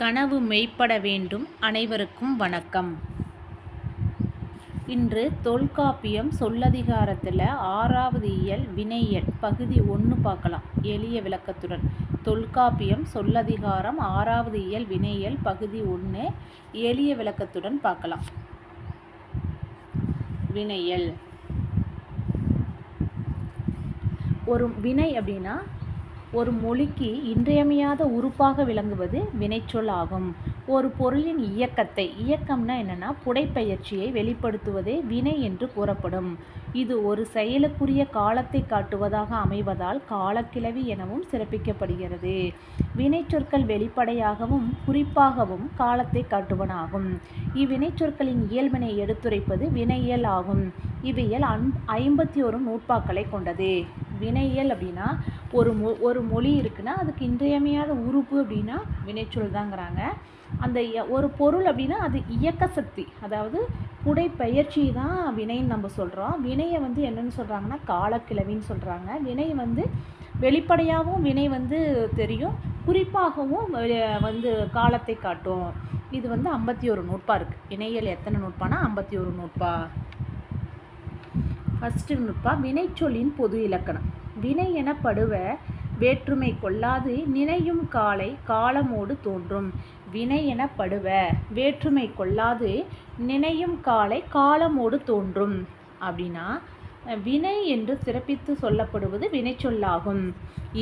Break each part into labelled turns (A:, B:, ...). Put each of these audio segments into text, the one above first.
A: கனவு மெய்ப்பட வேண்டும். அனைவருக்கும் வணக்கம். இன்று தொல்காப்பியம் சொல்லதிகாரத்தில் ஆறாவது இயல் வினையியல் பகுதி ஒன்று பார்க்கலாம். எளிய விளக்கத்துடன். தொல்காப்பியம் சொல்லதிகாரம் ஆறாவது இயல் வினையியல் பகுதி ஒன்று எளிய விளக்கத்துடன் பார்க்கலாம். வினையல் ஒரு வினை அப்படின்னா ஒரு மொழிக்கு இன்றியமையாத உறுப்பாக விளங்குவது வினைச்சொல் ஆகும் ஒரு பொருளின் இயக்கத்தை இயக்கம்னா என்னென்னா புடைப்பெயர்ச்சியை வெளிப்படுத்துவதே வினை என்று கூறப்படும். இது ஒரு செயலுக்குரிய காலத்தை காட்டுவதாக அமைவதால் காலக்கிழவி எனவும் சிறப்பிக்கப்படுகிறது. வினைச்சொற்கள் வெளிப்படையாகவும் குறிப்பாகவும் காலத்தை காட்டுவனாகும். இவ்வினைச்சொற்களின் இயல்பினை எடுத்துரைப்பது வினையியல் ஆகும். இவ்வியல் அன் ஐம்பத்தி ஒரு நூற்பாக்களை கொண்டது. வினையியல் அப்படின்னா ஒரு மொ ஒரு மொழி இருக்குன்னா அதுக்கு இன்றியமையாத உறுப்பு அப்படின்னா வினைச்சொல் தாங்கிறாங்க. அந்த ஒரு பொருள் அப்படின்னா அது இயக்க சக்தி அதாவது புடைப்பெயர்ச்சி தான் வினைன்னு நம்ம சொல்கிறோம் வினையை வந்து என்னென்னு சொல்கிறாங்கன்னா காலக்கிழவின்னு சொல்கிறாங்க வினை வந்து வெளிப்படையாகவும் வினை வந்து தெரியும். குறிப்பாகவும் வந்து காலத்தை காட்டும். இது வந்து ஐம்பத்தி ஒரு நூற்பா இருக்குது வினையியல் எத்தனை நூற்பானா ஐம்பத்தி ஒரு நூற்பா ஃபஸ்ட்டு நுட்பா வினைச்சொல்லின் பொது இலக்கணம். வினை எனப்படுவ வேற்றுமை கொள்ளாது நினையும் காலை காலமோடு தோன்றும். வினை எனப்படுவ வேற்றுமை கொள்ளாது நினையும் காலை காலமோடு தோன்றும். அப்படின்னா வினை என்று சிறப்பித்து சொல்லப்படுவது வினைச்சொல்லாகும்.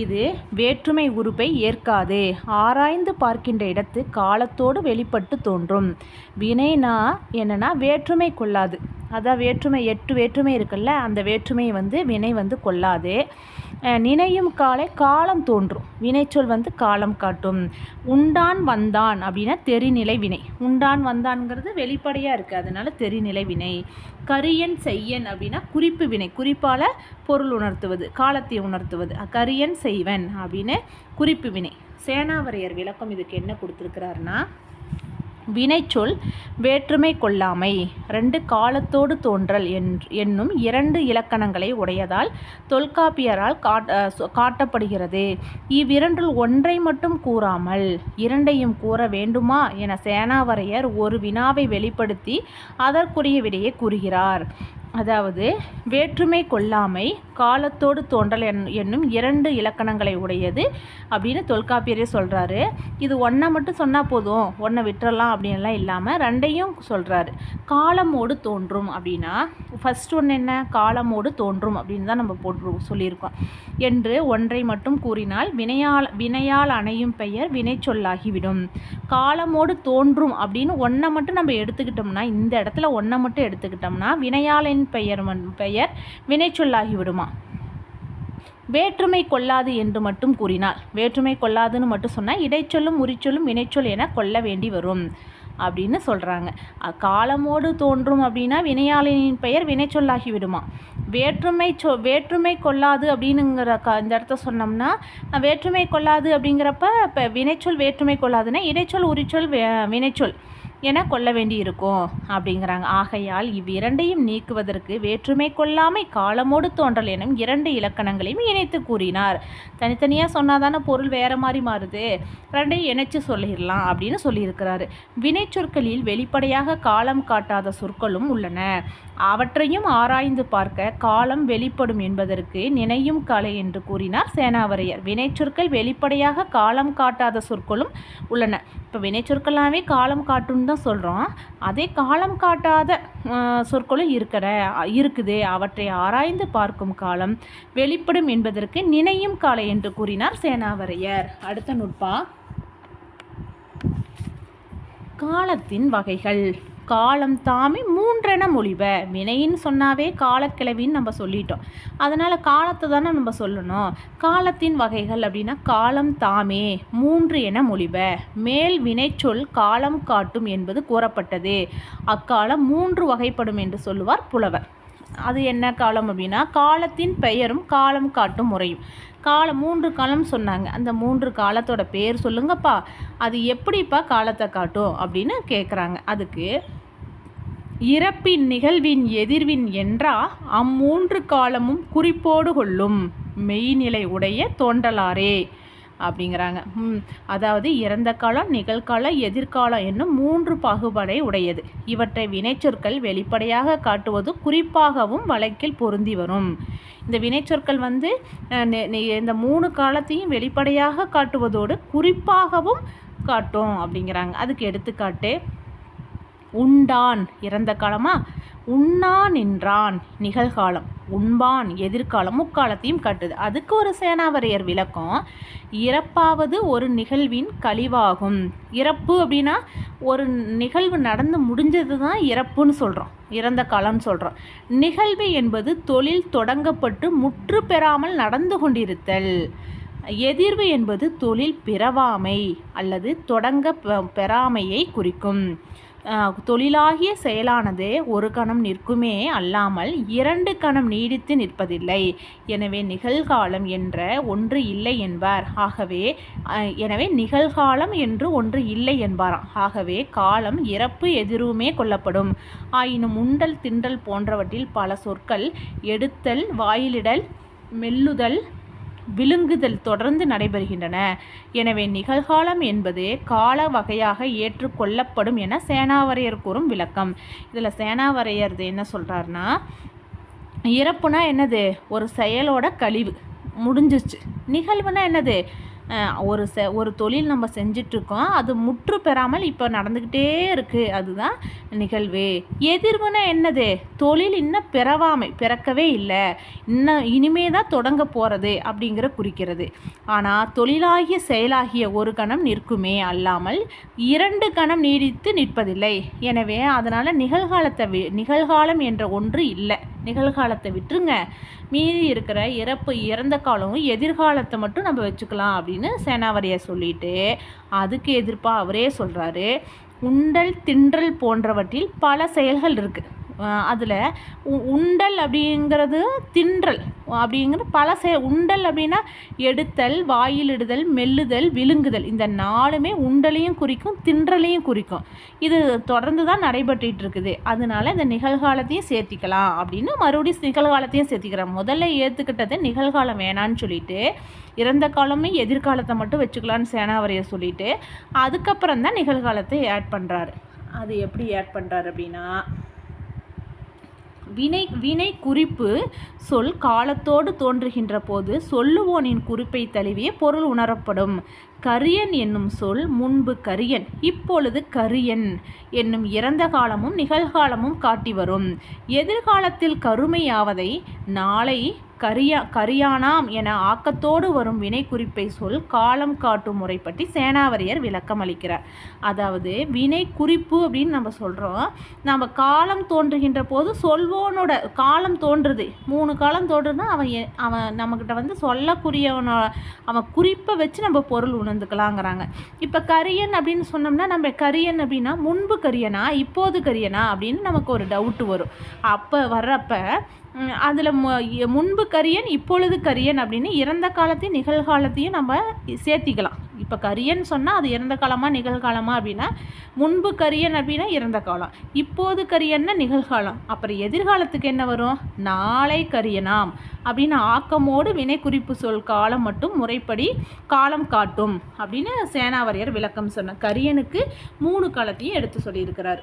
A: இது வேற்றுமை உறுப்பை ஏற்காது. ஆராய்ந்து பார்க்கின்ற இடத்து காலத்தோடு வெளிப்பட்டு தோன்றும். வினைனா என்னன்னா வேற்றுமை கொள்ளாது. அதான் வேற்றுமை எட்டு வேற்றுமை இருக்குல்ல அந்த வேற்றுமையை வந்து வினை வந்து கொள்ளாது. நினையும் காலை காலம் தோன்றும். வினைச்சொல் வந்து காலம் காட்டும். உண்டான் வந்தான் அப்படின்னா தெரிநிலை வினை. உண்டான் வந்தான்ங்கிறது வெளிப்படையாக இருக்குது அதனால தெரிநிலை வினை. கரியன் செய்யன் அப்படின்னா குறிப்பு வினை குறிப்பால் பொருள் உணர்த்துவது காலத்தை உணர்த்துவது. கரியன் செய்வன் அப்படின்னு குறிப்பு வினை. சேனாவரையர் விளக்கம் இதுக்கு என்ன கொடுத்துருக்கிறாருன்னா வினைச்சொல் வேற்றுமை கொள்ளாமை. ரெண்டு காலத்தோடு தோன்றல் என்- என்னும் இரண்டு இலக்கணங்களை உடையதால் தொல்காப்பியரால் காட்ட காட்டப்படுகிறது. இவ்விரண்டில் ஒன்றை மட்டும் கூறாமல் இரண்டையும் கூற வேண்டுமா என சேனாவரையர் ஒரு வினாவை வெளிப்படுத்தி அதற்குரிய விடையை கூறுகிறார். அதாவது வேற்றுமை கொள்ளாமை காலத்தோடு தோன்றல் என்- என்னும் இரண்டு இலக்கணங்களை உடையது அப்படின்னு தொல்காப்பியரே சொல்கிறாரு இது ஒன்றை மட்டும் சொன்னால் போதும். ஒன்றை விட்டுறலாம் அப்படின்லாம் இல்லாமல் ரெண்டையும் சொல்கிறாரு காலமோடு தோன்றும் அப்படின்னா ஃபஸ்ட் ஒன்று என்ன? காலமோடு தோன்றும் அப்படின்னு தான் நம்ம போட்டு சொல்லியிருக்கோம். என்று ஒன்றை மட்டும் கூறினால் வினையால் வினையால் அணையும் பெயர் வினைச்சொல்லாகிவிடும் காலமோடு தோன்றும் அப்படின்னு ஒன்றை மட்டும் நம்ம எடுத்துக்கிட்டோம்னா இந்த இடத்துல ஒன்றை மட்டும் எடுத்துக்கிட்டோம்னா வினையாளின் பெயர் பெயர் வினைச்சொல்லாகிவிடுமா வேற்றுமை கொள்ளாது என்று மட்டும் கூறினார் வேற்றுமை கொள்ளாதுன்னு மட்டும் சொன்னால் இடைச்சொல்லும் உரிச்சொல்லும் வினைச்சொல் என கொள்ள வேண்டி வரும் அப்படின்னு சொல்கிறாங்க காலமோடு தோன்றும் அப்படின்னா வினையாளினின் பெயர் வினைச்சொல்லாகி விடுமா? வேற்றுமை சொ வேற்றுமை கொள்ளாது அப்படின்னுங்கிற க இந்த இடத்த சொன்னோம்னா வேற்றுமை கொள்ளாது அப்படிங்கிறப்ப இப்போ வினைச்சொல் வேற்றுமை கொள்ளாதுன்னா இடைச்சொல் உரிச்சொல் வினைச்சொல். என கொள்ள வேண்டியிருக்கும் அப்படிங்கிறாங்க. ஆகையால் இவ்விரண்டையும் நீக்குவதற்கு வேற்றுமை கொள்ளாமை காலமோடு தோன்றல் எனும் இரண்டு இலக்கணங்களையும் இணைத்து கூறினார். தனித்தனியாக சொன்னாதான பொருள் வேற மாதிரி மாறுது. ரெண்டையும் இணைச்சு சொல்லிடலாம் அப்படின்னு சொல்லியிருக்கிறாரு. வினைச்சொற்களில் வெளிப்படையாக காலம் காட்டாத சொற்களும் உள்ளன. அவற்றையும் ஆராய்ந்து பார்க்க காலம் வெளிப்படும் என்பதற்கு நினையும் கலை என்று கூறினார் சேனாவரையர். வினைச்சொற்கள் வெளிப்படையாக காலம் காட்டாத சொற்களும் உள்ளன. இப்போ வினைச்சொற்களாவே காலம் காட்டும் தான் சொல்கிறோம் அதே காலம் காட்டாத சொற்களும் இருக்கிற இருக்குது அவற்றை ஆராய்ந்து பார்க்கும் காலம் வெளிப்படும் என்பதற்கு நினையும் காலை என்று கூறினார் சேனாவரையர். அடுத்த நுட்பா? காலத்தின் வகைகள். காலம் தாமே மூன்றென மொழிப. வினைன்னு சொன்னாவே காலக்கிழவின்னு நம்ம சொல்லிட்டோம். அதனால் காலத்தை தானே நம்ம சொல்லணும். காலத்தின் வகைகள் அப்படின்னா காலம் தாமே மூன்று என மொழிப. மேல் வினைச்சொல் காலம் காட்டும் என்பது கூறப்பட்டது. அக்காலம் மூன்று வகைப்படும் என்று சொல்லுவார் புலவர். அது என்ன காலம் அப்படின்னா காலத்தின் பெயரும் காலம் காட்டும் முறையும். காலம் மூன்று காலம் சொன்னாங்க. அந்த மூன்று காலத்தோட பேர் சொல்லுங்கப்பா. அது எப்படிப்பா காலத்தை காட்டும் அப்படின்னு கேட்குறாங்க அதுக்கு இறப்பின் நிகழ்வின் எதிர்வின் என்றா அம்மூன்று காலமும் குறிப்போடு கொள்ளும் மெய்நிலை உடைய தோன்றலாரே அப்படிங்கிறாங்க. ம், அதாவது இறந்த காலம் நிகழ்காலம் எதிர்காலம் என்னும் மூன்று பாகுபாடை உடையது. இவற்றை வினைச்சொற்கள் வெளிப்படையாக காட்டுவது குறிப்பாகவும் வழக்கில் பொருந்தி வரும். இந்த வினைச்சொற்கள் வந்து இந்த மூணு காலத்தையும் வெளிப்படையாக காட்டுவதோடு குறிப்பாகவும் காட்டும் அப்படிங்கிறாங்க. அதுக்கு எடுத்துக்காட்டு உண்டான் இறந்த காலமா? உண்ணா நின்றான் நிகழ்காலம். உண்பான் எதிர்காலம் முக்காலத்தையும் காட்டுது. அதுக்கு ஒரு சேனாவரையர் விளக்கம். இறப்பாவது ஒரு நிகழ்வின் கழிவாகும். இறப்பு அப்படின்னா ஒரு நிகழ்வு நடந்து முடிஞ்சது தான் இறப்புன்னு சொல்கிறோம் இறந்த காலம்னு சொல்கிறோம் நிகழ்வு என்பது தொழில் தொடங்கப்பட்டு முற்று பெறாமல் நடந்து கொண்டிருத்தல். எதிர்வு என்பது தொழில் பிறவாமை அல்லது தொடங்க பெ- பெறாமையை குறிக்கும். தொழிலாகிய செயலானது ஒரு கணம் நிற்குமே அல்லாமல் இரண்டு கணம் நீடித்து நிற்பதில்லை. எனவே நிகழ்காலம் என்ற ஒன்று இல்லை என்பார். ஆகவே எனவே நிகழ்காலம் என்று ஒன்று இல்லை என்பாராம் ஆகவே காலம் இறப்பு எதிருமே கொள்ளப்படும். ஆயினும் உண்டல் திண்டல் போன்றவற்றில் பல சொற்கள் எடுத்தல் வாயிலிடல் மெல்லுதல் விழுங்குதல் தொடர்ந்து நடைபெறுகின்றன. எனவே நிகழ்காலம் என்பது கால வகையாக ஏற்றுக்கொள்ளப்படும் என சேனாவரையர் கூறும் விளக்கம். இதில் சேனாவரையர் என்ன சொல்கிறாருன்னா இறப்புனா என்னது? ஒரு செயலோட கழிவு. முடிஞ்சிச்சு நிகழ்வுனா என்னது? ஒரு செ ஒரு தொழில் நம்ம செஞ்சிட்ருக்கோம் அது முற்று பெறாமல் இப்போ நடந்துக்கிட்டே இருக்குது அதுதான் நிகழ்வு. எதிர்வுனா என்னது? தொழில் இன்னும் பிறவாமை பிறக்கவே இல்லை. இன்னும் இனிமே தான் தொடங்க போகிறது அப்படிங்கிற குறிக்கிறது. ஆனால் தொழிலாகிய செயலாகிய ஒரு கணம் நிற்குமே அல்லாமல் இரண்டு கணம் நீடித்து நிற்பதில்லை. எனவே அதனால் நிகழ்காலத்தை வி நிகழ்காலம் என்ற ஒன்று இல்லை. நிகழ்காலத்தை விட்டுருங்க. மீதி இருக்கிற இறப்பு இறந்த காலம் எதிர்காலத்தை மட்டும் நம்ம வச்சுக்கலாம் அப்படின்னு சேனாவரியை சொல்லிட்டு அதுக்கு எதிர்ப்பாக அவரே சொல்கிறாரு உண்டல் தின்றல் போன்றவற்றில் பல செயல்கள் இருக்குது அதில் உண்டல் அப்படிங்கிறது தின்றல். அப்படிங்கிற பல செ உண்டல் அப்படின்னா எடுத்தல் வாயிலிடுதல் மெல்லுதல் விழுங்குதல். இந்த நாலுமே உண்டலையும் குறிக்கும் தின்றலையும் குறிக்கும். இது தொடர்ந்து தான் நடைபெற்றுட்டு இருக்குது. அதனால இந்த நிகழ்காலத்தையும் சேர்த்திக்கலாம் அப்படின்னு மறுபடியும் நிகழ்காலத்தையும் சேர்த்திக்கிறேன் முதல்ல ஏற்றுக்கிட்டது நிகழ்காலம் வேணான்னு சொல்லிட்டு இறந்த காலமே எதிர்காலத்தை மட்டும் வச்சுக்கலான்னு சேனாவரைய சொல்லிட்டு அதுக்கப்புறம் தான் நிகழ்காலத்தை ஆட் பண்ணுறாரு அது எப்படி ஆட் பண்ணுறாரு அப்படின்னா வினை வினை குறிப்பு சொல் காலத்தோடு தோன்றுகின்ற போது சொல்லுவோனின் குறிப்பை தழுவிய பொருள் உணரப்படும். கரியன் என்னும் சொல் முன்பு கரியன் இப்பொழுது கரியன் என்னும் இறந்த காலமும் நிகழ்காலமும் காட்டி வரும். எதிர்காலத்தில் கருமையாவதை நாளை கரியா கரியானாம் என ஆக்கத்தோடு வரும் வினை குறிப்பை சொல் காலம் காட்டும் முறை பற்றி சேனாவரியர் விளக்கம் அளிக்கிறார். அதாவது வினை குறிப்பு அப்படின்னு நம்ம சொல்கிறோம் நம்ம காலம் தோன்றுகின்ற போது சொல்வோனோட காலம் தோன்றுது. மூணு காலம் தோன்றுனா அவன் அவன் நம்மக்கிட்ட வந்து சொல்லக்கூடியவனோ அவன் குறிப்பை வச்சு நம்ம பொருள் உணர்ந்துக்கலாங்கிறாங்க. இப்போ கரியன் அப்படின்னு சொன்னோம்னா நம்ம கரியன் அப்படின்னா முன்பு கரியனா இப்போது கரியனா அப்படின்னு நமக்கு ஒரு டவுட்டு வரும். அப்போ வர்றப்ப அதில் முன்பு கரியன் இப்பொழுது கரியன் அப்படின்னு இறந்த காலத்தையும் நிகழ்காலத்தையும் நம்ம சேர்த்திக்கலாம். இப்போ கரியன் சொன்னால் அது இறந்த காலமாக நிகழ்காலமா அப்படின்னா முன்பு கரியன் அப்படின்னா இறந்த காலம். இப்போது கரியன்னா நிகழ்காலம். அப்புறம் எதிர்காலத்துக்கு என்ன வரும்? நாளை கரியனாம் அப்படின்னு ஆக்கமோடு வினை குறிப்பு சொல் காலம் மட்டும் முறைப்படி காலம் காட்டும் அப்படின்னு சேனாவரையர் விளக்கம் சொன்ன கரியனுக்கு மூணு காலத்தையும் எடுத்து சொல்லியிருக்கிறார்.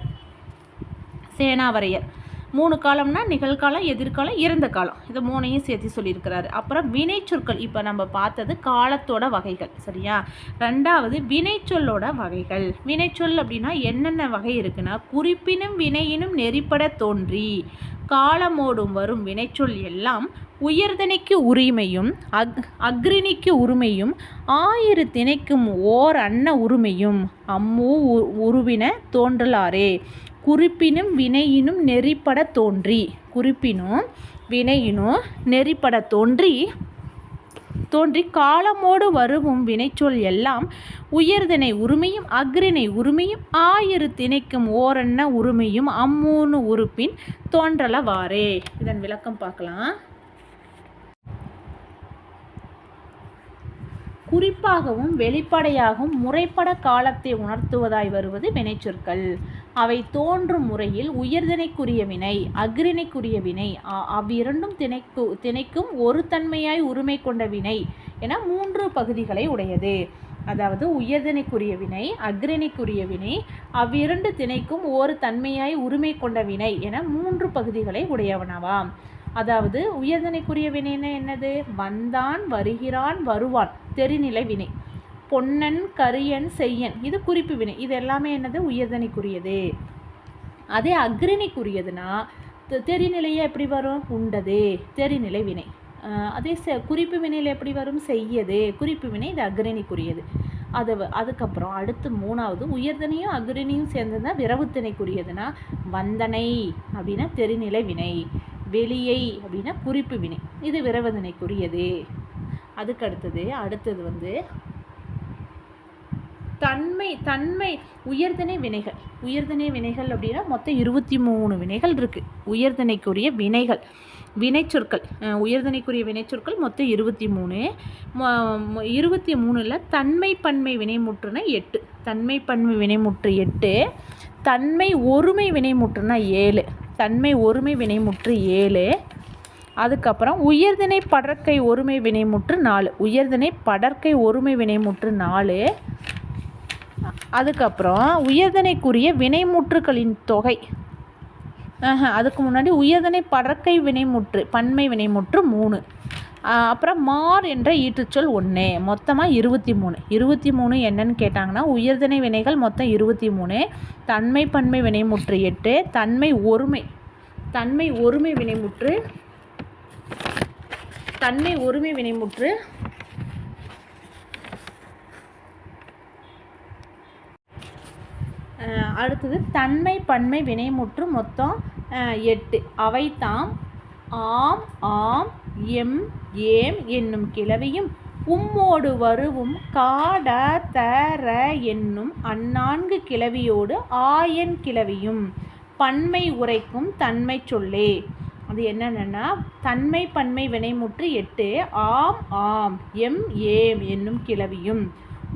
A: சேனாவரையர். மூணு காலம்னா நிகழ்காலம் எதிர்காலம் இறந்த காலம். இதை மூணையும் சேர்த்து சொல்லியிருக்கிறாரு. அப்புறம் வினைச்சொற்கள் இப்போ நம்ம பார்த்தது காலத்தோட வகைகள் சரியா? ரெண்டாவது வினைச்சொல்லோட வகைகள். வினைச்சொல் அப்படின்னா என்னென்ன வகை இருக்குன்னா குறிப்பினும் வினையினும் நெறிப்பட தோன்றி காலமோடும் வரும் வினைச்சொல் எல்லாம் உயர்தனைக்கு உரிமையும் அக் அக்ரிணிக்கு உரிமையும் ஆயிரு திணைக்கும் ஓர் அன்ன உரிமையும் அம்மூ உ- உருவின தோன்றலாரே குறிப்பினும் வினையினும் நெறிப்பட தோன்றி. குறிப்பினும் வினையினும் நெறிப்பட தோன்றி தோன்றி காலமோடு வருவும் வினைச்சொல் எல்லாம் உயர்திணை உரிமையும் அக்ரிணை உரிமையும் ஆயிரு திணைக்கும் ஓரன்ன உரிமையும் அம்மூணு உறுப்பின் தோன்றலவாறே. இதன் விளக்கம் பார்க்கலாம். குறிப்பாகவும் வெளிப்படையாகவும் முறைப்பட காலத்தை உணர்த்துவதாய் வருவது வினைச்சொற்கள். அவை தோன்றும் முறையில் உயர்தினைக்குரிய வினை அக்ரிணைக்குரிய வினை அ- அவ்விரண்டும் திணைக்கு திணைக்கும் ஒரு தன்மையாய் உரிமை கொண்ட வினை என மூன்று பகுதிகளை உடையது. அதாவது உயர்தினைக்குரிய வினை அக்ரிணைக்குரிய வினை அவ்விரண்டு திணைக்கும் ஒரு தன்மையாய் உரிமை கொண்ட வினை என மூன்று பகுதிகளை உடையவனவாம். அதாவது உயர்தனைக்குரிய வினைன்னா என்னது? வந்தான் வருகிறான் வருவான். தெரிநிலை வினை. பொன்னன் கரியன் செய்யன். இது குறிப்பு வினை. இது எல்லாமே என்னது? உயர்தனைக்குரியது. அதே அக்ரணிக்குரியதுன்னா தெ- தெரிநிலையே எப்படி வரும்? உண்டது. தெரிநிலை வினை. அதே செ குறிப்பு வினையில் எப்படி வரும்? செய்யது. குறிப்பு வினை இது அக்ரிணிக்குரியது. அது அதுக்கப்புறம் அடுத்து மூணாவது உயர்தனையும் அக்ரிணியும் சேர்ந்ததுனா விரவுத்திணைக்குரியதுன்னா வந்தனை அப்படின்னா தெரிநிலை வினை. வெளியை அப்படின்னா குறிப்பு வினை. இது விரவதனைக்குரியது. அதுக்கு அடுத்தது அடுத்தது வந்து தன்மை தன்மை உயர்தனை வினைகள். உயர்தனை வினைகள் அப்படின்னா மொத்தம் இருபத்தி மூணு வினைகள் இருக்குது உயர்தனைக்குரிய வினைகள். வினைச்சொற்கள் உயர்தனைக்குரிய வினைச்சொற்கள் மொத்தம் இருபத்தி மூணு. இருபத்தி மூணில் தன்மை பன்மை வினைமுற்றுனா எட்டு. தன்மை பன்மை வினைமுற்று எட்டு. தன்மை ஒருமை வினைமுற்றுனா ஏழு. தன்மை ஒருமை வினைமுற்று ஏழு. அதுக்கப்புறம் உயர்திணை படற்கை ஒருமை வினைமுற்று நாலு. உயர்திணை படற்கை ஒருமை வினைமுற்று நாலு. அதுக்கப்புறம் உயர்தனைக்குரிய வினைமுற்றுகளின் தொகை. அதுக்கு முன்னாடி உயர்தனை படற்கை வினைமுற்று பன்மை வினைமுற்று மூணு. அப்புறம் மார் என்ற ஈற்றுச்சொல் ஒன்று மொத்தமாக இருபத்தி மூணு. இருபத்தி மூணு என்னன்னு கேட்டாங்கன்னா உயர்தனை வினைகள் மொத்தம் இருபத்தி மூணு தன்மை பன்மை வினைமுற்று எட்டு தன்மை ஒருமை. தன்மை ஒருமை வினைமுற்று தன்மை ஒருமை வினைமுற்று அடுத்தது தன்மை பன்மை வினைமுற்று மொத்தம் எட்டு. அவைதாம் ஆம் ஆம் எம் ஏம் என்னும் கிளவியும் உம்மோடு வருவும் காட தர என்னும் அந்நான்கு கிளவியோடு ஆயன் கிளவியும் பன்மை உரைக்கும் தன்மை சொல்லே. அது என்னென்னா தன்மை பன்மை வினைமுற்று எட்டு. ஆம் ஆம் எம் ஏம் என்னும் கிளவியும்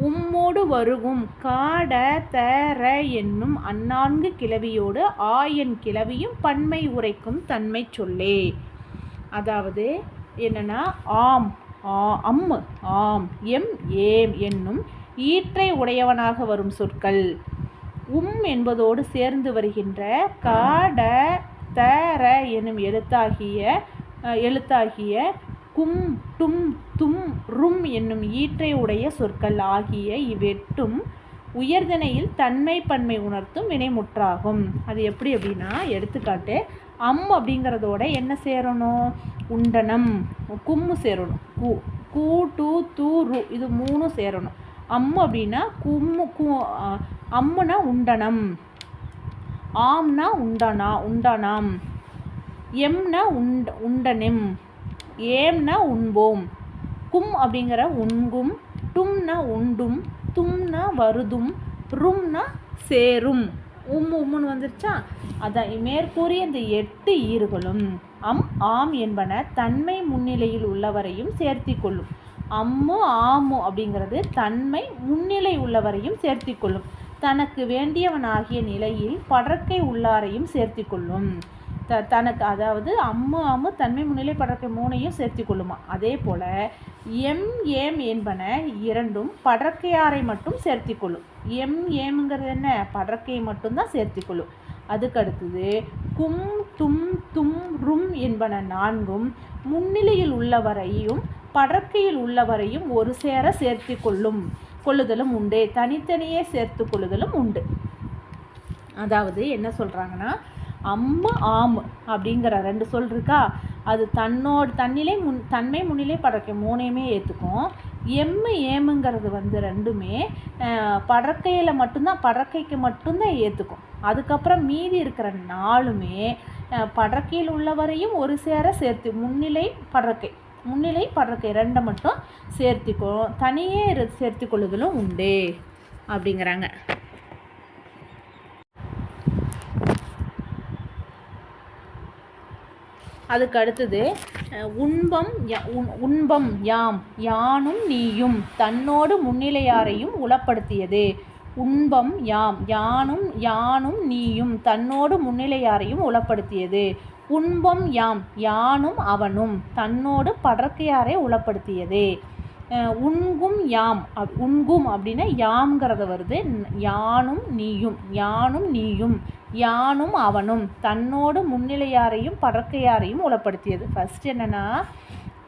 A: உம்மோடு வருகும் காட தர என்னும் அந்நான்கு கிளவியோடு ஆயன் கிளவியும் பன்மை உரைக்கும் தன்மை சொல்லே. அதாவது என்னென்னா ஆம் ஆ அம்மு ஆம் எம் ஏம் என்னும் ஈற்றை உடையவனாக வரும் சொற்கள். உம் என்பதோடு சேர்ந்து வருகின்ற காட தர எனும் எழுத்தாகிய எழுத்தாகிய கும் டும் தும் ரும் என்னும் ஈற்றை உடைய சொற்கள் ஆகிய இவ்வெட்டும் உயர்திணையில் தன்மை பன்மை உணர்த்தும் வினைமுற்றாகும். அது எப்படி அப்படின்னா எடுத்துக்காட்டு அம் அப்படிங்கிறதோட என்ன சேரணும்? உண்டனம். கும்மு சேரணும். கூ கூ டூ தூ ரு இது மூணும் சேரணும். அம் அப்படின்னா கும்மு கு அம்முனா உண்டனம். ஆம்னா உண்டனா உண்டனாம். எம்னா உண்ட உண்டனம். ஏம்னா உண்போம். கும் அப்படிங்கிற உண்கும் டும்னா உண்டும் தும்னா வருதும் ரும்னா சேரும். உம் உம்முன்னு வந்துருச்சா? அதான் மேற்கூறிய இந்த எட்டு ஈறுகளும் அம் ஆம் என்பன தன்மை முன்னிலையில் உள்ளவரையும் சேர்த்தி கொள்ளும் அம்மு ஆமு அப்படிங்கிறது தன்மை முன்னிலை உள்ளவரையும் சேர்த்தி கொள்ளும் தனக்கு வேண்டியவனாகிய நிலையில் படற்கை உள்ளாரையும் சேர்த்தி கொள்ளும் த தனக்கு அதாவது அம்மு அம்மு தன்மை முன்னிலை படர்க்கை மூணையும் சேர்த்து கொள்ளுமா? அதே போல் எம் ஏம் என்பன இரண்டும் படற்கையாரை மட்டும் சேர்த்து கொள்ளும். எம் ஏமுங்கிறது என்ன? படற்கையை மட்டும்தான் சேர்த்து கொள்ளும். அதுக்கடுத்தது கும் தும் தும் ரும் என்பன நான்கும் முன்னிலையில் உள்ளவரையும் படற்கையில் உள்ளவரையும் ஒரு சேர சேர்த்து கொள்ளும் கொள்ளுதலும் உண்டு. தனித்தனியே சேர்த்து கொள்ளுதலும் உண்டு. அதாவது என்ன சொல்கிறாங்கன்னா அம்மு ஆம் அப்படிங்கிற ரெண்டு சொல் இருக்கா? அது தன்னோட தன்னிலை முன் தன்மை முன்னிலை படற்கை மூணையுமே ஏற்றுக்கும் எம்மு ஏமுங்கிறது வந்து ரெண்டுமே படற்கையில் மட்டும்தான் படற்கைக்கு மட்டும்தான் ஏற்றுக்கும் அதுக்கப்புறம் மீதி இருக்கிற நாளுமே படற்கையில் உள்ளவரையும் ஒரு சேர சேர்த்து முன்னிலை படற்கை முன்னிலை படற்கை ரெண்டை மட்டும் சேர்த்திக்கும். தனியே இரு- கொள்ளுதலும் உண்டு அப்படிங்கிறாங்க. அதுக்கு அடுத்தது உண்பம் உண்பம் யாம் யானும் நீயும் தன்னோடு முன்னிலையாரையும் உளப்படுத்தியது. உண்பம் யாம் யானும் யானும் நீயும் தன்னோடு முன்னிலையாரையும் உளப்படுத்தியது. உண்பம் யாம் யானும் அவனும் தன்னோடு படற்கையாரை உளப்படுத்தியது. உண்கும் யாம் அப் உண்கும் அப்படின்னா யாம்ங்கிறத வருது. யானும் நீயும் யானும் நீயும் யானும் அவனும். தன்னோடு முன்னிலையாரையும் படற்கையாரையும் உளப்படுத்தியது. ஃபர்ஸ்ட் என்னென்னா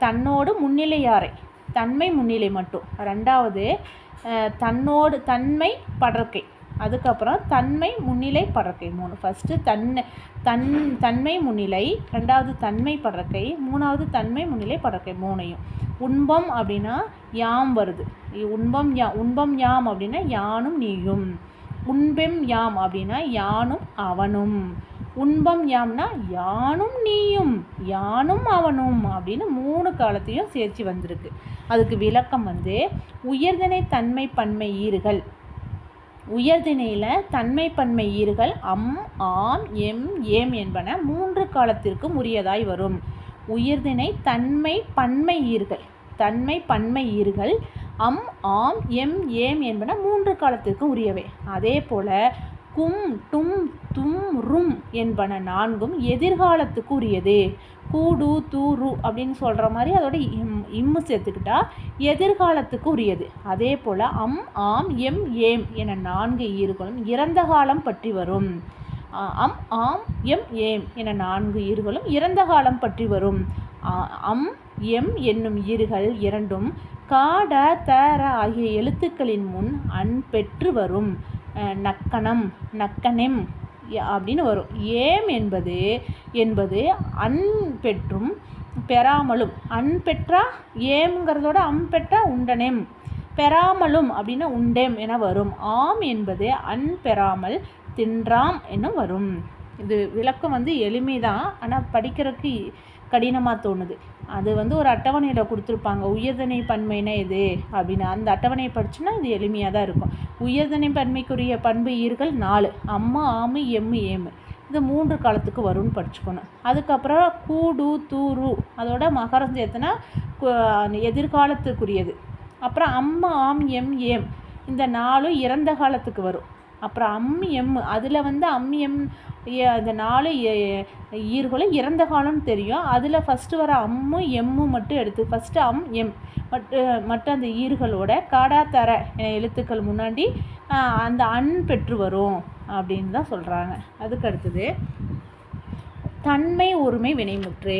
A: தன்னோடு முன்னிலையாரை தன்மை முன்னிலை மட்டும். ரெண்டாவது தன்னோடு தன்மை படற்கை. அதுக்கப்புறம் தன்மை முன்னிலை படற்கை மூணு. ஃபஸ்ட்டு தன்னை தன் தன்மை முன்னிலை ரெண்டாவது தன்மை படற்கை மூணாவது தன்மை முன்னிலை படற்கை மூணையும். உண்பம் அப்படின்னா யாம் வருது. உண்பம் யா உண்பம் யாம் அப்படின்னா யானும் நீயும். உண்பெம் யாம் அப்படின்னா யானும் அவனும். உண்பம் யாம்னா யானும் நீயும் யானும் அவனும் அப்படின்னு மூணு காலத்தையும் சேர்த்து வந்திருக்கு. அதுக்கு விளக்கம் வந்து உயர்தனை தன்மை பன்மை ஈறுகள். உயர்திணையில் தன்மை பன்மை ஈறுகள் அம் ஆம் எம் ஏம் என்பன மூன்று காலத்திற்கும் உரியதாய் வரும். உயர்திணை தன்மை பன்மை ஈறுகள் தன்மை பன்மை ஈறுகள் அம் ஆம் எம் ஏம் என்பன மூன்று காலத்திற்கும் உரியவை. அதே போல கும் டும் தும் ரும் என்பன நான்கும் எதிர்காலத்துக்கு உரியது. கூடு தூரு அப்படின்னு சொல்கிற மாதிரி அதோட இம் இம்மு சேர்த்துக்கிட்டா எதிர்காலத்துக்கு உரியது. அதே போல் அம் ஆம் எம் ஏம் என நான்கு ஈறுகளும் இறந்த காலம் பற்றி வரும். அம் ஆம் எம் ஏம் என நான்கு ஈறுகளும் இறந்த காலம் பற்றி வரும். அம் எம் என்னும் ஈறுகள் இரண்டும் காட தர ஆகிய எழுத்துக்களின் முன் அன் பெற்று வரும் நக்கணம் நக்கணெம் அப்படின்னு வரும். ஏம் என்பது என்பது அன் பெற்றும் பெறாமலும். அன் பெற்றா ஏம்ங்கிறதோட அம் பெற்றா பெறாமலும் அப்படின்னா உண்டேம் என வரும். ஆம் என்பது அன் பெறாமல் தின்றாம் என வரும். இது விளக்கம் வந்து எளிமைதான். ஆனால் படிக்கிறதுக்கு கடினமாக தோணுது. அது வந்து ஒரு அட்டவணையில் கொடுத்துருப்பாங்க. உயர்தனை பன்மைனா எது? அப்படின்னு. அந்த அட்டவணையை படிச்சுன்னா இது எளிமையாக தான் இருக்கும். உயர்தனை பன்மைக்குரிய பண்பு ஈர்கள் நாலு. அம்மா ஆமு எம்மு ஏமு. இது மூன்று காலத்துக்கு வரும்னு படிச்சுக்கணும். அதுக்கப்புறம் கூடு தூரு அதோட மகரம் சேர்த்துனா எதிர்காலத்துக்குரியது. அப்புறம் அம்மா ஆம் எம் ஏம். இந்த நாலும் இறந்த காலத்துக்கு வரும். அப்புறம் அம்மி எம் அதில் வந்து அம் எம் அந்த நாலு ஈர்களும் இறந்த காலம்னு தெரியும். அதில் ஃபஸ்ட்டு வர அம்மு எம்மு மட்டும் எடுத்து ஃபஸ்ட்டு அம் எம் மட்டு மட்டும் அந்த ஈர்களோட காடாத்தர எழுத்துக்கள் முன்னாடி அந்த அன் பெற்று வரும் அப்படின்னு தான் சொல்கிறாங்க அதுக்கு அடுத்தது தன்மை ஒருமை வினைமுற்று.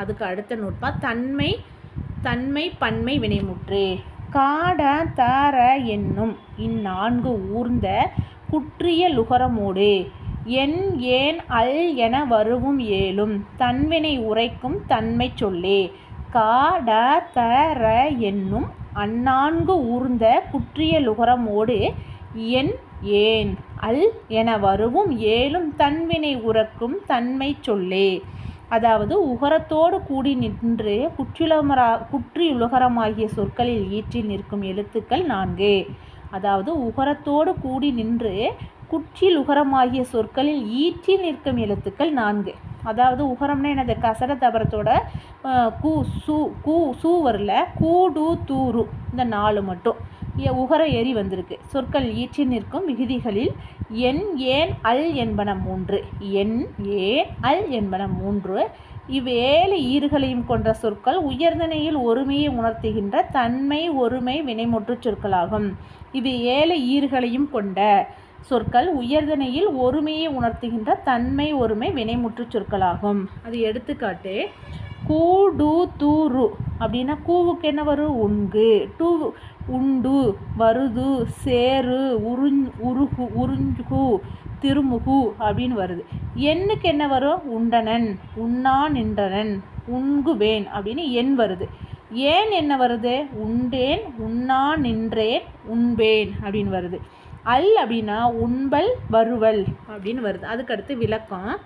A: அதுக்கு அடுத்த நூற்பா தன்மை தன்மை பன்மை வினைமுற்று. காட தார என்னும் இந்நான்கு ஊர்ந்த குற்றிய லுகரமோடு. என் ஏன் அல் என வருவும் ஏலும் தன்வினை உரைக்கும் தன்மை சொல்லே. காட தர என்னும் அந்நான்கு ஊர்ந்த குற்றிய லுகரமோடு என் ஏன் அல் என வருவும் ஏலும் தன்வினை உறக்கும் தன்மை சொல்லே. அதாவது உகரத்தோடு கூடி நின்று குற்றியுலமரா குற்றியுலகரமாகிய சொற்களில் ஈற்றில் நிற்கும் எழுத்துக்கள் நான்கு. அதாவது உகரத்தோடு கூடி நின்று குற்றில் உகரமாகிய சொற்களில் ஈற்றி நிற்கும் எழுத்துக்கள் நான்கு. அதாவது உகரம்னா என்னது? கசர தபரத்தோட கூ சூ கூ சூ வரல கூடு தூரு இந்த நாலு மட்டும். உகர எரி வந்திருக்கு. சொற்கள் ஈற்றி நிற்கும் விகுதிகளில் என் ஏன் அல் என்பன மூன்று. என் ஏன் அல் என்பன மூன்று. இவ்வேழு ஈறுகளையும் கொண்ட சொற்கள் உயர்ந்தனையில் ஒருமையை உணர்த்துகின்ற தன்மை ஒருமை வினைமுற்று சொற்களாகும். இவை ஏழு ஈறுகளையும் கொண்ட சொற்கள் உயர்தனையில் ஒருமையை உணர்த்துகின்ற தன்மை ஒருமை வினைமுற்று சொற்களாகும். அது எடுத்துக்காட்டு கூடு தூரு அப்படின்னா கூவுக்கு என்ன வரும்? உண்கு. டூ உண்டு வருது சேரு உறிஞ்சு உருகு உறிஞ்சுகு திருமுகு அப்படின்னு வருது. எண்ணுக்கு என்ன வரும்? உண்டனன் உண்ணா நின்றனன் உண்குவேன் அப்படின்னு எண் வருது. ஏன் என்ன வருது? உண்டேன் உண்ணா நின்றேன் உண்பேன் அப்படின்னு வருது. அல் அப்படின்னா உண்பல் வருவல் அப்படின்னு வருது. அதுக்கடுத்து விளக்கம்.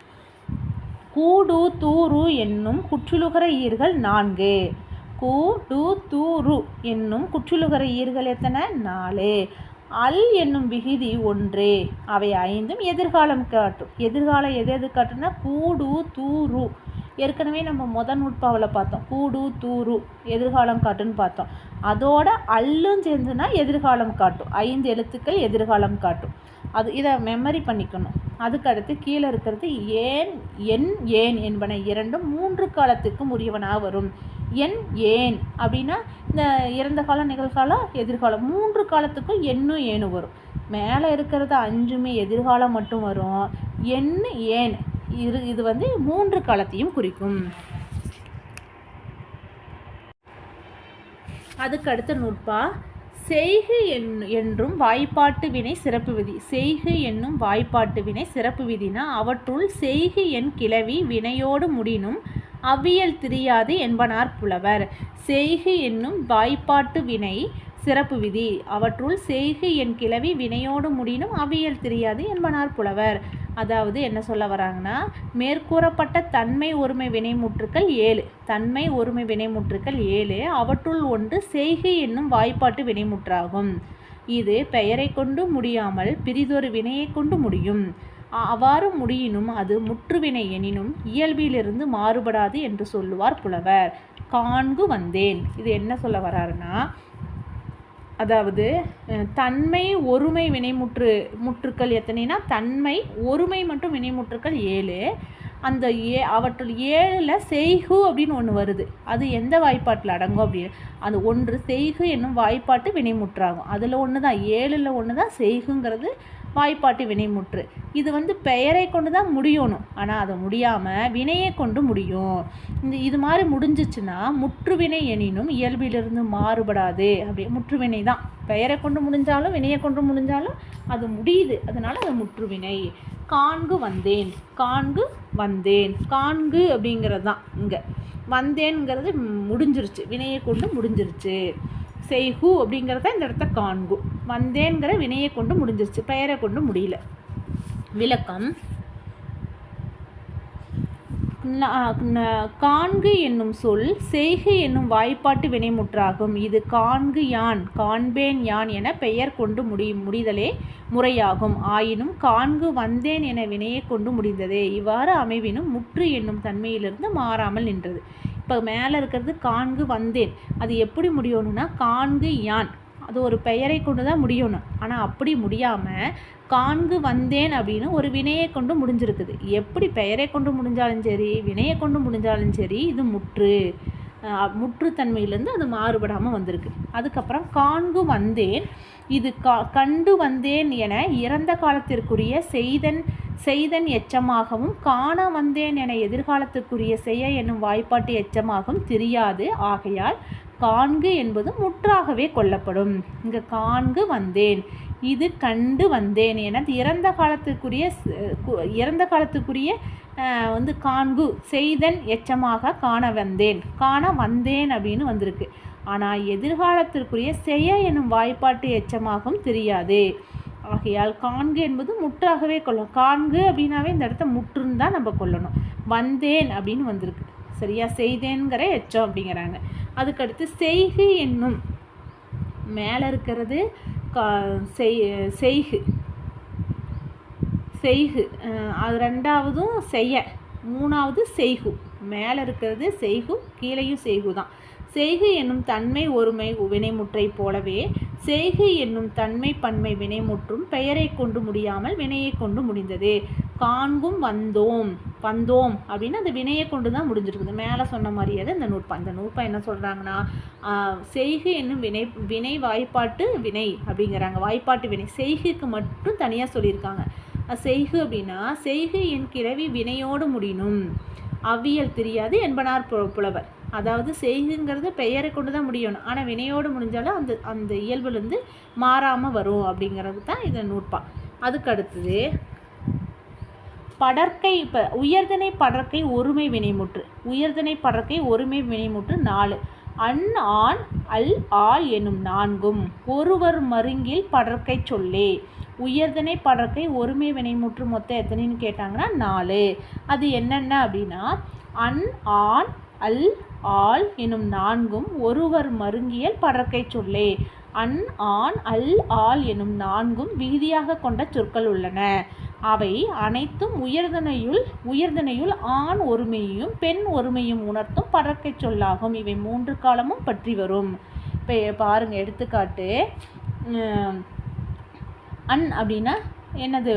A: கூடு தூரு என்னும் குற்றிலுகர ஈர்கள் நான்கு. கூடு தூரு என்னும் குற்றிலுகர ஈர்கள் எத்தனை? நாலு. அல் என்னும் விகுதி ஒன்றே. அவை ஐந்தும் எதிர்காலம் காட்டும். எதிர்காலம் எது எது காட்டும்னா கூடு தூரு. ஏற்கனவே நம்ம முதன் நூட்பாவில் பார்த்தோம். கூடு தூரு எதிர்காலம் காட்டுன்னு பார்த்தோம். அதோட அல்லும் சேர்ந்துனா எதிர்காலம் காட்டும். ஐந்து எழுத்துக்கள் எதிர்காலம் காட்டும். அது இதை மெமரி பண்ணிக்கணும். அதுக்கடுத்து கீழே இருக்கிறது ஏன் என் ஏன் என்பன இரண்டும் மூன்று காலத்துக்கும் உரியவனாக வரும். என் ஏன் அப்படின்னா இந்த இறந்த காலம் நிகழ்காலம் எதிர்காலம் மூன்று காலத்துக்கும் எண்ணும் ஏனும் வரும். மேலே இருக்கிறது அஞ்சுமே எதிர்காலம் மட்டும் வரும். எண்ணு ஏன்? இது இது வந்து மூன்று காலத்தையும் குறிக்கும். அதுக்கு அடுத்த நூற்பா செய்கு என் என்றும் வாய்ப்பாட்டு வினை சிறப்பு விதி. செய்கு என்னும் வாய்ப்பாட்டு வினை சிறப்பு விதினா அவற்றுள் செய்கு என் கிளவி வினையோடு முடினும் அவ்வியல் திரியாது என்பனார் புலவர். செய்கு என்னும் வாய்ப்பாட்டு வினை சிறப்பு விதி. அவற்றுள் செய்கு என் கிளவி வினையோடு முடினும் அவியல் தெரியாது என்பனார் புலவர். அதாவது என்ன சொல்ல வராங்கன்னா மேற்கூறப்பட்ட தன்மை ஒருமை வினைமுற்றுக்கள் ஏழு. தன்மை ஒருமை வினைமுற்றுக்கள் ஏழு அவற்றுள் ஒன்று செய்கு என்னும் வாய்ப்பாட்டு வினைமுற்றாகும் இது பெயரை கொண்டு முடியாமல் பிரிதொரு வினையை கொண்டு முடியும். அவ்வாறு முடியினும் அது முற்றுவினை எனினும் இயல்பிலிருந்து மாறுபடாது என்று சொல்லுவார் புலவர். காண்கு வந்தேன். இது என்ன சொல்ல வராருன்னா அதாவது தன்மை ஒருமை வினைமுற்று முற்றுக்கள் எத்தனைனா தன்மை ஒருமை மட்டும் வினைமுற்றுக்கள் ஏழு. அந்த ஏ அவற்றுள் ஏழில் செய்கு அப்படின்னு ஒன்று வருது. அது எந்த வாய்ப்பாட்டில் அடங்கும் அப்படின்னு? அந்த ஒன்று செய்கு என்னும் வாய்ப்பாட்டு வினைமுற்றாகும். அதில் ஒன்று தான் ஏழில் ஒன்று தான் செய்குங்கிறது வாய்ப்பாட்டு வினைமுற்று. இது வந்து பெயரை கொண்டு தான் முடியணும். ஆனால் அதை முடியாமல் வினையை கொண்டு முடியும். இந்த இது மாதிரி முடிஞ்சிச்சுன்னா முற்றுவினை எனினும் இயல்பிலிருந்து மாறுபடாது. அப்படி முற்றுவினை தான். பெயரை கொண்டு முடிஞ்சாலும் வினையை கொண்டு முடிஞ்சாலும் அது முடியுது. அதனால் அது முற்றுவினை காண்கு வந்தேன். காண்கு வந்தேன். காண்கு அப்படிங்கிறது தான் இங்கே. வந்தேன்ங்கிறது முடிஞ்சிருச்சு. வினையை கொண்டு முடிஞ்சிருச்சு. செய்கு அப்படிங்கிறத இந்த இடத்த காண்கு. வந்தேங்கிற வினையை கொண்டு முடிஞ்சிருச்சு. பெயரை கொண்டு முடியல. விளக்கம். காண்கு என்னும் சொல் செய்கு என்னும் வாய்ப்பாட்டு வினைமுற்றாகும். இது காண்கு யான் காண்பேன் யான் என பெயர் கொண்டு முடி முடிதலே முறையாகும். ஆயினும் காண்கு வந்தேன் என வினையை கொண்டு முடிந்ததே. இவ்வாறு அமைவினும் முற்று என்னும் தன்மையிலிருந்து மாறாமல் நின்றது. இப்போ மேலே இருக்கிறது காண்கு வந்தேன். அது எப்படி முடியணும்னா காண்கு யான். அது ஒரு பெயரை கொண்டு தான் முடியணும். ஆனால் அப்படி முடியாமல் காண்கு வந்தேன் அப்படின்னு ஒரு வினையை கொண்டு முடிஞ்சிருக்குது. எப்படி பெயரை கொண்டு முடிஞ்சாலும் சரி வினையை கொண்டு முடிஞ்சாலும் சரி இது முற்று. முற்றுத்தன்மையிலேருந்து அது மாறுபடாமல் வந்திருக்கு. அதுக்கப்புறம் காண்கு வந்தேன். இது கா கண்டு வந்தேன் என இறந்த காலத்திற்குரிய செய்தன் செய்தன் எச்சமாகவும் காண வந்தேன் என எதிர்காலத்துக்குரிய செய்ய என்னும் வாய்ப்பாட்டு எச்சமாகவும் தெரியாது. ஆகையால் காண்கு என்பது முற்றாகவே கொல்லப்படும். இங்கே காண்கு வந்தேன் இது கண்டு வந்தேன் என இறந்த காலத்துக்குரிய இறந்த காலத்துக்குரிய வந்து காண்கு செய்தன் எச்சமாக காண வந்தேன். காண வந்தேன் அப்படின்னு வந்திருக்கு. ஆனால் எதிர்காலத்திற்குரிய செய்ய எனும் வாய்ப்பாட்டு எச்சமாகவும் தெரியாது. ஆகையால் காண்கு என்பது முற்றாகவே கொள்ளும் காண்கு அப்படின்னாவே இந்த இடத்த முற்றுன்னு தான் நம்ம கொள்ளணும் வந்தேன் அப்படின்னு வந்திருக்கு. சரியா செய்தேங்கிற எச்சம் அப்படிங்கிறாங்க. அதுக்கடுத்து செய்கு என்னும். மேலே இருக்கிறது கா செய் செய்கு. செய்கு அது ரெண்டாவதும் செய்ய. மூணாவது செய்கு. மேலே இருக்கிறது செய்கு கீழேயும் செய்கு தான் செய்கு என்னும் தன்மை ஒருமை வினைமுற்றை போலவே செய்கு என்னும் தன்மை பன்மை வினைமுற்றும் பெயரை கொண்டு முடியாமல் வினையை கொண்டு முடிந்தது. காண்கும் வந்தோம் வந்தோம் அப்படின்னு அந்த வினையை கொண்டு தான் முடிஞ்சிருக்குது. மேலே சொன்ன மாதிரியே இந்த நூற்பா இந்த நூற்பா என்ன சொல்கிறாங்கன்னா செய்கு என்னும் வினை வினை வாய்ப்பாட்டு வினை அப்படிங்கிறாங்க. வாய்ப்பாட்டு வினை. செய்குக்கு மட்டும் தனியாக சொல்லியிருக்காங்க. செய்கு அப்படின்னா செய்கு என் கிழவி வினையோடு முடியணும் அவ்வியல் தெரியாது என்பனார் புலவர். அதாவது செய்குங்கிறது பெயரை கொண்டு தான் முடியணும். ஆனால் வினையோடு முடிஞ்சாலும் அந்த அந்த இயல்புலேருந்து மாறாமல் வரும் அப்படிங்கிறது தான் இதை நூற்பா அதுக்கு அடுத்தது படற்கை இப்போ உயர்தனை படற்கை ஒருமை வினைமுற்று. உயர்தனை படற்கை ஒருமை வினைமுற்று நாலு. அன் ஆண் அல் ஆள் எனும் நான்கும். ஒருவர் மருங்கில் படற்கை சொல்லே. உயர்தனை படற்கை ஒருமை வினைமுற்று மொத்தம் எத்தனைன்னு கேட்டாங்கன்னா நாலு. அது என்னென்ன அப்படின்னா அன் ஆண் அல் ஆல் எனும் நான்கும் ஒருவர் மருங்கியல் படற்கை சொல்லே. அன் ஆண் அல் ஆல் எனும் நான்கும் விகுதியாக கொண்ட சொற்கள் உள்ளன. அவை அனைத்தும் உயர்தனையுள் உயர்தனையுள் ஆண் ஒருமையையும் பெண் ஒருமையும் உணர்த்தும் படற்கை சொல்லாகும். இவை மூன்று காலமும் பற்றி வரும். இப்போ பாருங்க எடுத்துக்காட்டு. அன் அப்படின்னா என்னது?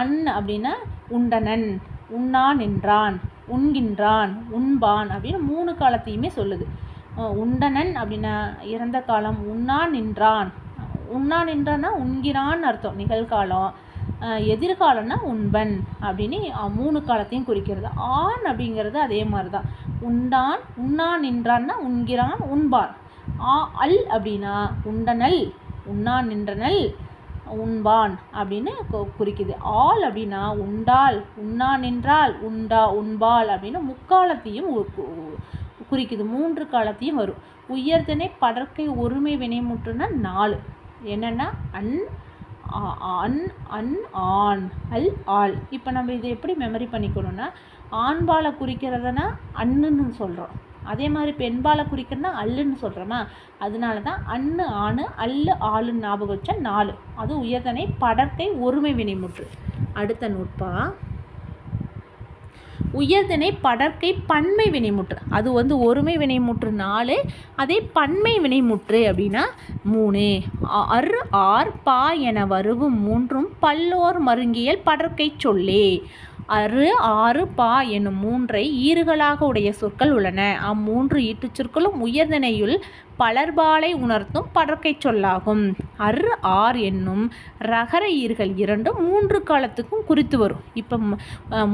A: அன் அப்படின்னா உண்டனன் உண்ணான் நின்றான் உண்கின்றான் உண்பான் அப்படின்னு மூணு காலத்தையுமே சொல்லுது. உண்டனன் அப்படின்னா இறந்த காலம் உண்ணான் நின்றான். உண்ணா நின்றான்னா உண்கிறான்னு அர்த்தம் நிகழ்காலம். எதிர்காலம்னா உண்பன் அப்படின்னு மூணு காலத்தையும் குறிக்கிறது. ஆண் அப்படிங்கிறது அதே மாதிரி தான் உண்டான் உண்ணா நின்றான்னா உண்கிறான் உண்பான். ஆ அல் அப்படின்னா உண்டனல் உண்ணான் நின்றனல். உண்பான் அப்படின்னு குறிக்குது. ஆள் அப்படின்னா உண்டால் உண்ணா நின்றால் உண்டா உண்பால் அப்படின்னு முக்காலத்தையும் குறிக்குது. மூன்று காலத்தையும் வரும். உயர்தனை படற்கை ஒருமை வினைமுற்றுனா நாலு. என்னென்னா அன் அன் அன் ஆண் அல் ஆள். இப்போ நம்ம இதை எப்படி மெமரி பண்ணிக்கணும்னா ஆண்பாலை குறிக்கிறதுனா அண்ணுன்னு சொல்கிறோம் அதே மாதிரி பெண்பாலை குறிக்கிறதுனா அல்லுன்னு சொல்கிறோமா அதனால தான் அண்ணு ஆணு அல்லு ஆளுன்னு ஞாபகம் வச்சா நாலு. அது உயர்தனை படற்கை ஒருமை வினைமுற்று. அடுத்த நூற்பா உயர்தனை படற்கை பன்மை வினைமுற்று. அது வந்து ஒருமை வினைமுற்று நாலு அதே பன்மை வினைமுற்று அப்படின்னா மூணு. அ- அர் ஆர் பா என வருவும் மூன்றும் பல்லோர் மருங்கியல் படற்கை சொல்லே. அரு ஆறு பா என்னும் மூன்றை ஈறுகளாக உடைய சொற்கள் உள்ளன. அம்மூன்று ஈட்டுச் சொற்களும் உயர்தனையுள் பலர்பாலை உணர்த்தும் படற்கை சொல்லாகும். அர் ஆர் என்னும் ரகர ஈர்கள் இரண்டும் மூன்று காலத்துக்கும் குறித்து வரும். இப்போ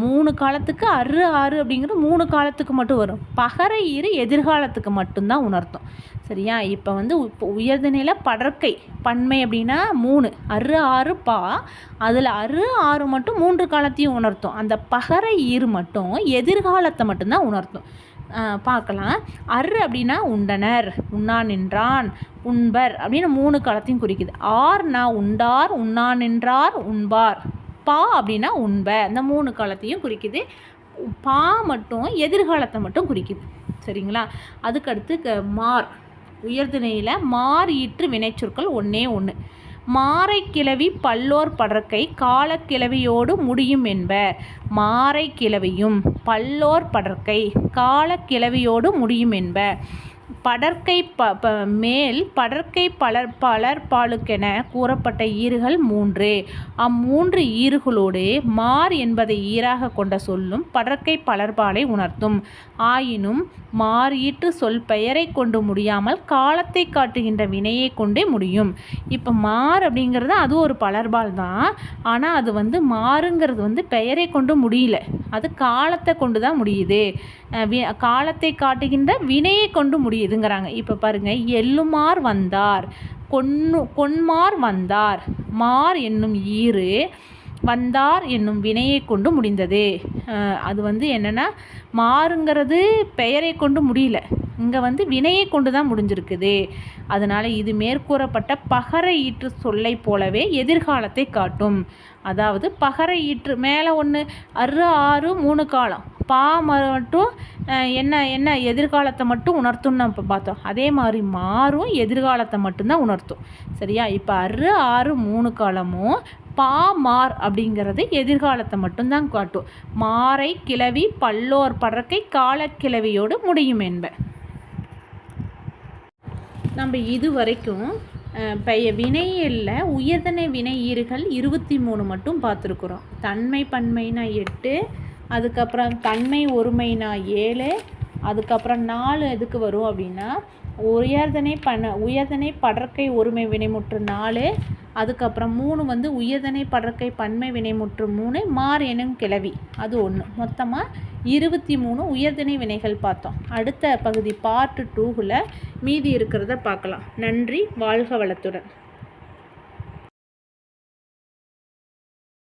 A: மூணு காலத்துக்கு அரு ஆறு அப்படிங்கிறது மூணு காலத்துக்கு மட்டும் வரும். பகர ஈறு எதிர்காலத்துக்கு மட்டும்தான் உணர்த்தும். சரியா? இப்போ வந்து இப்போ உயர்நிலை படற்கை பன்மை அப்படின்னா மூணு. அரு ஆறு பா. அதில் அரு ஆறு மட்டும் மூன்று காலத்தையும் உணர்த்தும். அந்த பகர ஈறு மட்டும் எதிர்காலத்தை மட்டும்தான் உணர்த்தும். பார்க்கலாம். அர் அப்படின்னா உண்டனர். உண்ணா நின்றான். உண்பர் அப்படின்னு மூணு காலத்தையும் குறிக்குது. ஆர்னா உண்டார் உண்ணா நின்றார் உண்பார். பா அப்படின்னா உண்ப. அந்த மூணு காலத்தையும் குறிக்குது. பா மட்டும் எதிர்காலத்தை மட்டும் குறிக்குது. சரிங்களா? அதுக்கடுத்து க- மார். உயர்திணையில் மார் ஈற்று வினைச்சொற்கள் ஒன்றே ஒன்று மாரைக்கிழவி பல்லோர் படற்கை காலக்கிழவியோடு முடியும் என்ப மாரை பல்லோர் படற்கை காலக்கிழவியோடு முடியும் என்ப படற்கை ப ப மேல் படற்கை பலர் பலர் பாலுக்கென கூறப்பட்ட ஈறுகள் மூன்று. அம்மூன்று ஈறுகளோடு மார் என்பதை ஈராக கொண்ட சொல்லும் படற்கை பலர்பாலை உணர்த்தும். ஆயினும் மார் ஈற்று சொல் பெயரை கொண்டு முடியாமல் காலத்தை காட்டுகின்ற வினையை கொண்டே முடியும். இப்போ மார் அப்படிங்கிறது அது ஒரு பலர்பால் தான். ஆனால் அது வந்து மாறுங்கிறது வந்து பெயரை கொண்டு முடியல. அது காலத்தை கொண்டு தான் முடியுது. காலத்தை காட்டுகின்ற வினையை கொண்டு முடியும். முடியுதுங்கிறாங்க இப்போ பாருங்க எள்ளுமார் வந்தார். கொன்னு கொன்மார் வந்தார். மார் என்னும் ஈறு வந்தார் என்னும் வினையை கொண்டு முடிந்தது. அது வந்து என்னென்னா மாறுங்கிறது பெயரை கொண்டு முடியல. இங்கே வந்து வினையை கொண்டு தான் முடிஞ்சிருக்குது. அதனால் இது மேற்கூறப்பட்ட பகர ஈற்று சொல்லை போலவே எதிர்காலத்தை காட்டும். அதாவது பகர ஈற்று மேலே ஒன்று அரு ஆறு மூணு காலம். பா மட்டும் என்ன என்ன எதிர்காலத்தை மட்டும் உணர்த்தும்னு நம்ம பார்த்தோம். அதே மாதிரி மாறும் எதிர்காலத்தை மட்டும்தான் உணர்த்தும். சரியா? இப்போ அரு ஆறு மூணு காலமும் பா மார் அப்படிங்கிறது எதிர்காலத்தை மட்டும்தான் காட்டும். மாரை கிளவி பல்லோர் படற்கை காலக்கிழவியோடு முடியும் என்ப. நம்ம இது வரைக்கும் பெய வினையில் உயர்தனை வினை ஈறுகள் இருபத்தி மூணு மட்டும் பார்த்துருக்குறோம். தன்மை பன்மைனா எட்டு அதுக்கப்புறம் தன்மை ஒருமைனா ஏழு அதுக்கப்புறம் நாலு எதுக்கு வரும் அப்படின்னா உயர்தனை பண உயர்தனை படற்கை ஒருமை வினைமுற்று நாலு அதுக்கப்புறம் மூணு வந்து உயர்தனை படற்கை பன்மை வினைமுற்று மூணு மார் எனும் கிளவி அது ஒன்று மொத்தமாக இருபத்தி மூணு உயர்திணை வினைகள் பார்த்தோம். அடுத்த பகுதி பார்ட் டூவில் மீதி இருக்கிறத பார்க்கலாம். நன்றி வாழ்க வளத்துடன்.